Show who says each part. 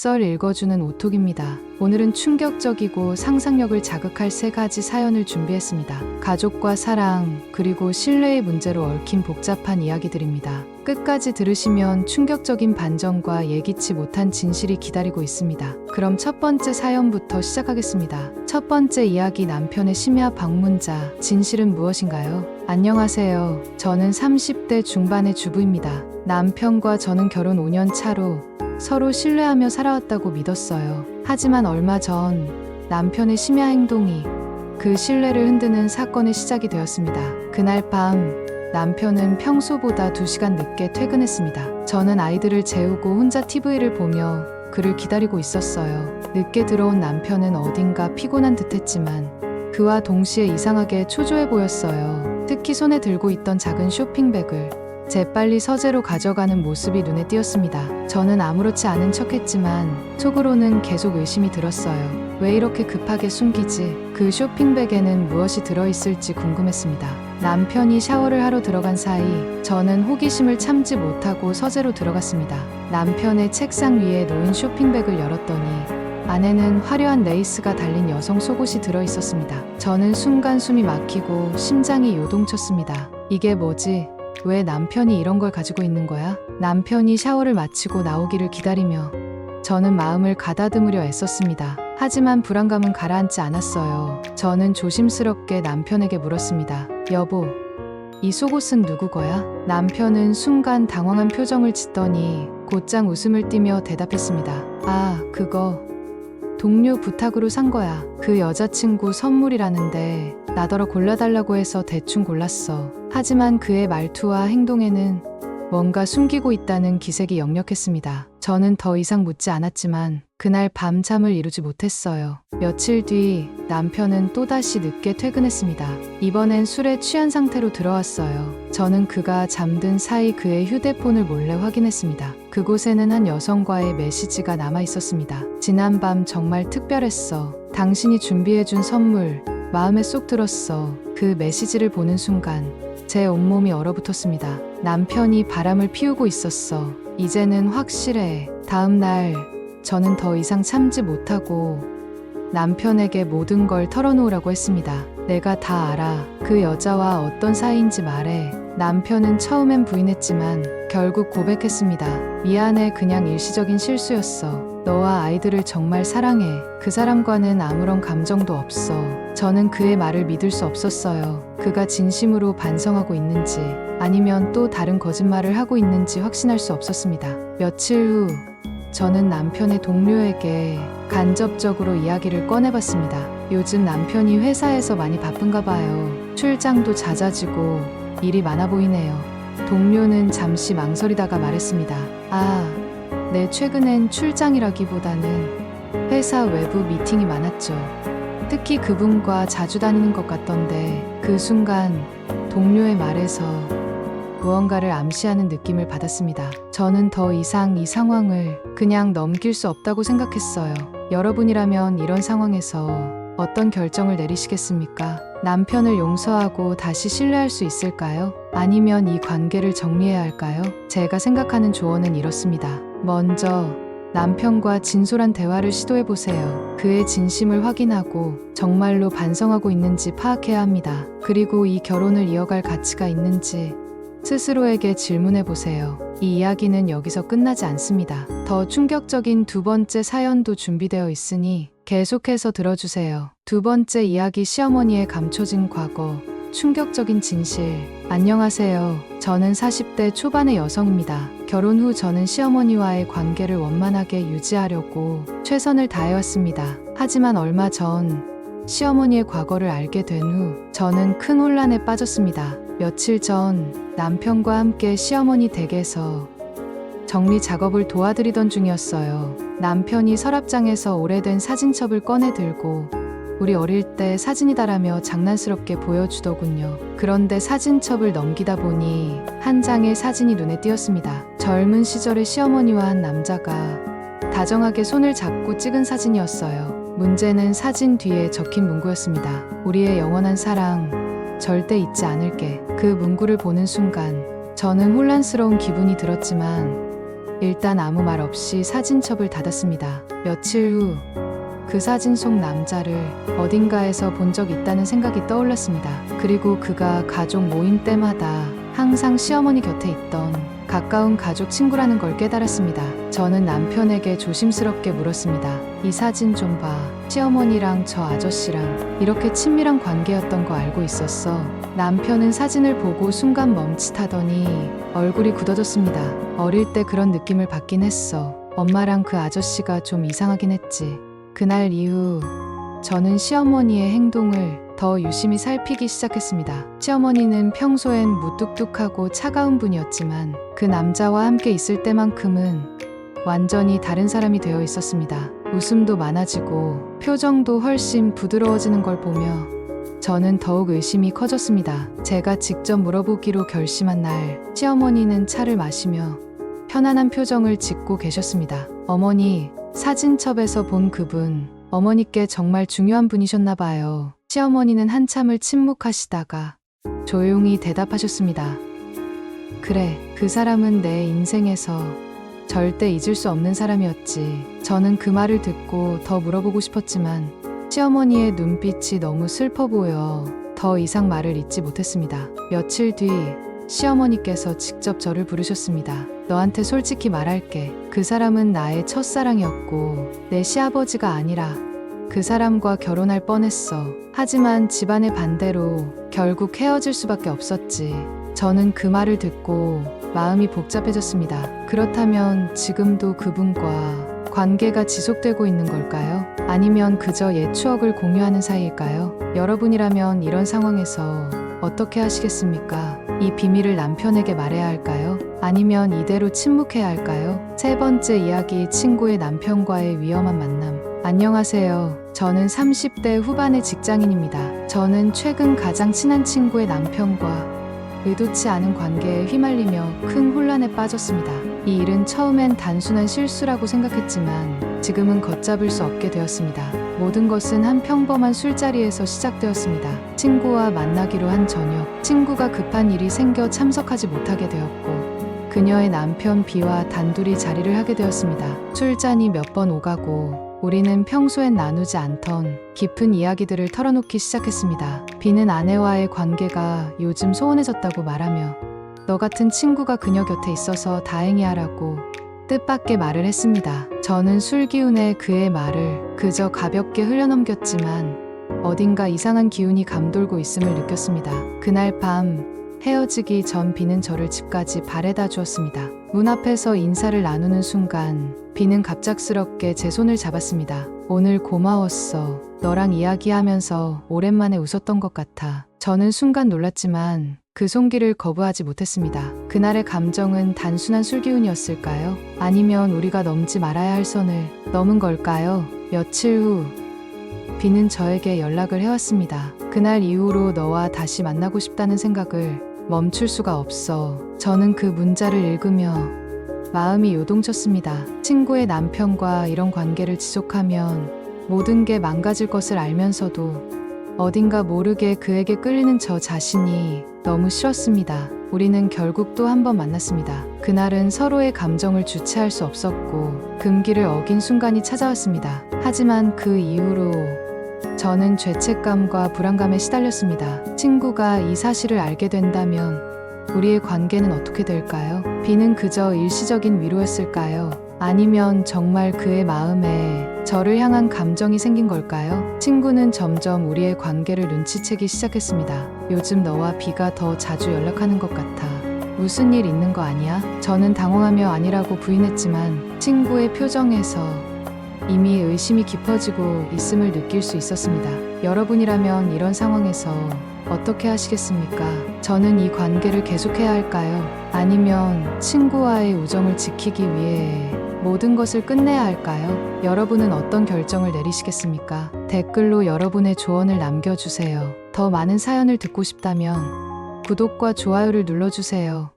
Speaker 1: 썰 읽어주는 오톡입니다. 오늘은 충격적이고 상상력을 자극할 세 가지 사연을 준비했습니다. 가족과 사랑, 그리고 신뢰의 문제로 얽힌 복잡한 이야기들입니다. 끝까지 들으시면 충격적인 반전과 예기치 못한 진실이 기다리고 있습니다. 그럼 첫 번째 사연부터 시작하겠습니다. 첫 번째 이야기 남편의 심야 방문자. 진실은 무엇인가요? 안녕하세요. 저는 30대 중반의 주부입니다. 남편과 저는 결혼 5년 차로 서로 신뢰하며 살아왔다고 믿었어요. 하지만 얼마 전 남편의 심야 행동이 그 신뢰를 흔드는 사건의 시작이 되었습니다. 그날 밤 남편은 평소보다 2시간 늦게 퇴근했습니다. 저는 아이들을 재우고 혼자 TV를 보며 그를 기다리고 있었어요. 늦게 들어온 남편은 어딘가 피곤한 듯 했지만 그와 동시에 이상하게 초조해 보였어요. 특히 손에 들고 있던 작은 쇼핑백을 재빨리 서재로 가져가는 모습이 눈에 띄었습니다. 저는 아무렇지 않은 척 했지만 속으로는 계속 의심이 들었어요. 왜 이렇게 급하게 숨기지? 그 쇼핑백에는 무엇이 들어있을지 궁금했습니다. 남편이 샤워를 하러 들어간 사이 저는 호기심을 참지 못하고 서재로 들어갔습니다. 남편의 책상 위에 놓인 쇼핑백을 열었더니 안에는 화려한 레이스가 달린 여성 속옷이 들어 있었습니다. 저는 순간 숨이 막히고 심장이 요동쳤습니다. 이게 뭐지? 왜 남편이 이런 걸 가지고 있는 거야? 남편이 샤워를 마치고 나오기를 기다리며 저는 마음을 가다듬으려 애썼습니다. 하지만 불안감은 가라앉지 않았어요. 저는 조심스럽게 남편에게 물었습니다. 여보, 이 속옷은 누구 거야? 남편은 순간 당황한 표정을 짓더니 곧장 웃음을 띠며 대답했습니다. 아, 그거 동료 부탁으로 산 거야. 그 여자친구 선물이라는데 나더러 골라달라고 해서 대충 골랐어. 하지만 그의 말투와 행동에는 뭔가 숨기고 있다는 기색이 역력했습니다. 저는 더 이상 묻지 않았지만 그날 밤잠을 이루지 못했어요. 며칠 뒤 남편은 또다시 늦게 퇴근했습니다. 이번엔 술에 취한 상태로 들어왔어요. 저는 그가 잠든 사이 그의 휴대폰을 몰래 확인했습니다. 그곳에는 한 여성과의 메시지가 남아 있었습니다. 지난밤 정말 특별했어. 당신이 준비해준 선물, 마음에 쏙 들었어. 그 메시지를 보는 순간 제 온몸이 얼어붙었습니다. 남편이 바람을 피우고 있었어. 이제는 확실해. 다음 날 저는 더 이상 참지 못하고 남편에게 모든 걸 털어놓으라고 했습니다. 내가 다 알아. 그 여자와 어떤 사이인지 말해. 남편은 처음엔 부인했지만 결국 고백했습니다. 미안해. 그냥 일시적인 실수였어. 너와 아이들을 정말 사랑해. 그 사람과는 아무런 감정도 없어. 저는 그의 말을 믿을 수 없었어요. 그가 진심으로 반성하고 있는지 아니면 또 다른 거짓말을 하고 있는지 확신할 수 없었습니다. 며칠 후 저는 남편의 동료에게 간접적으로 이야기를 꺼내봤습니다. 요즘 남편이 회사에서 많이 바쁜가 봐요. 출장도 잦아지고 일이 많아 보이네요. 동료는 잠시 망설이다가 말했습니다. 아, 네, 최근엔 출장이라기보다는 회사 외부 미팅이 많았죠. 특히 그분과 자주 다니는 것 같던데 그 순간 동료의 말에서 무언가를 암시하는 느낌을 받았습니다. 저는 더 이상 이 상황을 그냥 넘길 수 없다고 생각했어요. 여러분이라면 이런 상황에서 어떤 결정을 내리시겠습니까? 남편을 용서하고 다시 신뢰할 수 있을까요? 아니면 이 관계를 정리해야 할까요? 제가 생각하는 조언은 이렇습니다. 먼저 남편과 진솔한 대화를 시도해 보세요. 그의 진심을 확인하고 정말로 반성하고 있는지 파악해야 합니다. 그리고 이 결혼을 이어갈 가치가 있는지 스스로에게 질문해 보세요. 이 이야기는 여기서 끝나지 않습니다. 더 충격적인 두 번째 사연도 준비되어 있으니 계속해서 들어주세요. 두 번째 이야기 시어머니의 감춰진 과거. 충격적인 진실. 안녕하세요. 저는 40대 초반의 여성입니다. 결혼 후 저는 시어머니와의 관계를 원만하게 유지하려고 최선을 다해왔습니다. 하지만 얼마 전 시어머니의 과거를 알게 된 후 저는 큰 혼란에 빠졌습니다. 며칠 전 남편과 함께 시어머니 댁에서 정리 작업을 도와드리던 중이었어요. 남편이 서랍장에서 오래된 사진첩을 꺼내 들고 우리 어릴 때 사진이다라며 장난스럽게 보여주더군요. 그런데 사진첩을 넘기다 보니 한 장의 사진이 눈에 띄었습니다. 젊은 시절의 시어머니와 한 남자가 다정하게 손을 잡고 찍은 사진이었어요. 문제는 사진 뒤에 적힌 문구였습니다. 우리의 영원한 사랑, 절대 잊지 않을게. 그 문구를 보는 순간 저는 혼란스러운 기분이 들었지만 일단 아무 말 없이 사진첩을 닫았습니다. 며칠 후 그 사진 속 남자를 어딘가에서 본 적 있다는 생각이 떠올랐습니다. 그리고 그가 가족 모임 때마다 항상 시어머니 곁에 있던 가까운 가족 친구라는 걸 깨달았습니다. 저는 남편에게 조심스럽게 물었습니다. 이 사진 좀 봐. 시어머니랑 저 아저씨랑 이렇게 친밀한 관계였던 거 알고 있었어. 남편은 사진을 보고 순간 멈칫하더니 얼굴이 굳어졌습니다. 어릴 때 그런 느낌을 받긴 했어. 엄마랑 그 아저씨가 좀 이상하긴 했지. 그날 이후 저는 시어머니의 행동을 더 유심히 살피기 시작했습니다. 시어머니는 평소엔 무뚝뚝하고 차가운 분이었지만 그 남자와 함께 있을 때만큼은 완전히 다른 사람이 되어 있었습니다. 웃음도 많아지고 표정도 훨씬 부드러워지는 걸 보며 저는 더욱 의심이 커졌습니다. 제가 직접 물어보기로 결심한 날, 시어머니는 차를 마시며 편안한 표정을 짓고 계셨습니다. 어머니, 사진첩에서 본 그분, 어머니께 정말 중요한 분이셨나 봐요. 시어머니는 한참을 침묵하시다가 조용히 대답하셨습니다. 그래, 그 사람은 내 인생에서 절대 잊을 수 없는 사람이었지. 저는 그 말을 듣고 더 물어보고 싶었지만 시어머니의 눈빛이 너무 슬퍼 보여 더 이상 말을 잇지 못했습니다. 며칠 뒤 시어머니께서 직접 저를 부르셨습니다. 너한테 솔직히 말할게. 그 사람은 나의 첫사랑이었고 내 시아버지가 아니라 그 사람과 결혼할 뻔했어. 하지만 집안의 반대로 결국 헤어질 수밖에 없었지. 저는 그 말을 듣고 마음이 복잡해졌습니다. 그렇다면 지금도 그분과 관계가 지속되고 있는 걸까요? 아니면 그저 옛 추억을 공유하는 사이일까요? 여러분이라면 이런 상황에서 어떻게 하시겠습니까? 이 비밀을 남편에게 말해야 할까요? 아니면 이대로 침묵해야 할까요? 세 번째 이야기 친구의 남편과의 위험한 만남. 안녕하세요. 저는 30대 후반의 직장인입니다. 저는 최근 가장 친한 친구의 남편과 의도치 않은 관계에 휘말리며 큰 혼란에 빠졌습니다. 이 일은 처음엔 단순한 실수라고 생각했지만 지금은 걷잡을 수 없게 되었습니다. 모든 것은 한 평범한 술자리에서 시작되었습니다. 친구와 만나기로 한 저녁, 친구가 급한 일이 생겨 참석하지 못하게 되었고, 그녀의 남편 비와 단둘이 자리를 하게 되었습니다. 술잔이 몇 번 오가고, 우리는 평소엔 나누지 않던 깊은 이야기들을 털어놓기 시작했습니다. 비는 아내와의 관계가 요즘 소원해졌다고 말하며, 너 같은 친구가 그녀 곁에 있어서 다행이야라고 뜻밖의 말을 했습니다. 저는 술 기운에 그의 말을 그저 가볍게 흘려넘겼지만 어딘가 이상한 기운이 감돌고 있음을 느꼈습니다. 그날 밤 헤어지기 전 비는 저를 집까지 바래다 주었습니다. 문 앞에서 인사를 나누는 순간 비는 갑작스럽게 제 손을 잡았습니다. 오늘 고마웠어. 너랑 이야기하면서 오랜만에 웃었던 것 같아. 저는 순간 놀랐지만 그 손길을 거부하지 못했습니다. 그날의 감정은 단순한 술기운이었을까요? 아니면 우리가 넘지 말아야 할 선을 넘은 걸까요? 며칠 후 비는 저에게 연락을 해왔습니다. 그날 이후로 너와 다시 만나고 싶다는 생각을 멈출 수가 없어. 저는 그 문자를 읽으며 마음이 요동쳤습니다. 친구의 남편과 이런 관계를 지속하면 모든 게 망가질 것을 알면서도 어딘가 모르게 그에게 끌리는 저 자신이 너무 싫었습니다. 우리는 결국 또 한 번 만났습니다. 그날은 서로의 감정을 주체할 수 없었고 금기를 어긴 순간이 찾아왔습니다. 하지만 그 이후로 저는 죄책감과 불안감에 시달렸습니다. 친구가 이 사실을 알게 된다면 우리의 관계는 어떻게 될까요? 비는 그저 일시적인 위로였을까요? 아니면 정말 그의 마음에 저를 향한 감정이 생긴 걸까요? 친구는 점점 우리의 관계를 눈치채기 시작했습니다. 요즘 너와 비가 더 자주 연락하는 것 같아. 무슨 일 있는 거 아니야? 저는 당황하며 아니라고 부인했지만 친구의 표정에서 이미 의심이 깊어지고 있음을 느낄 수 있었습니다. 여러분이라면 이런 상황에서 어떻게 하시겠습니까? 저는 이 관계를 계속해야 할까요? 아니면 친구와의 우정을 지키기 위해 모든 것을 끝내야 할까요? 여러분은 어떤 결정을 내리시겠습니까? 댓글로 여러분의 조언을 남겨주세요. 더 많은 사연을 듣고 싶다면 구독과 좋아요를 눌러주세요.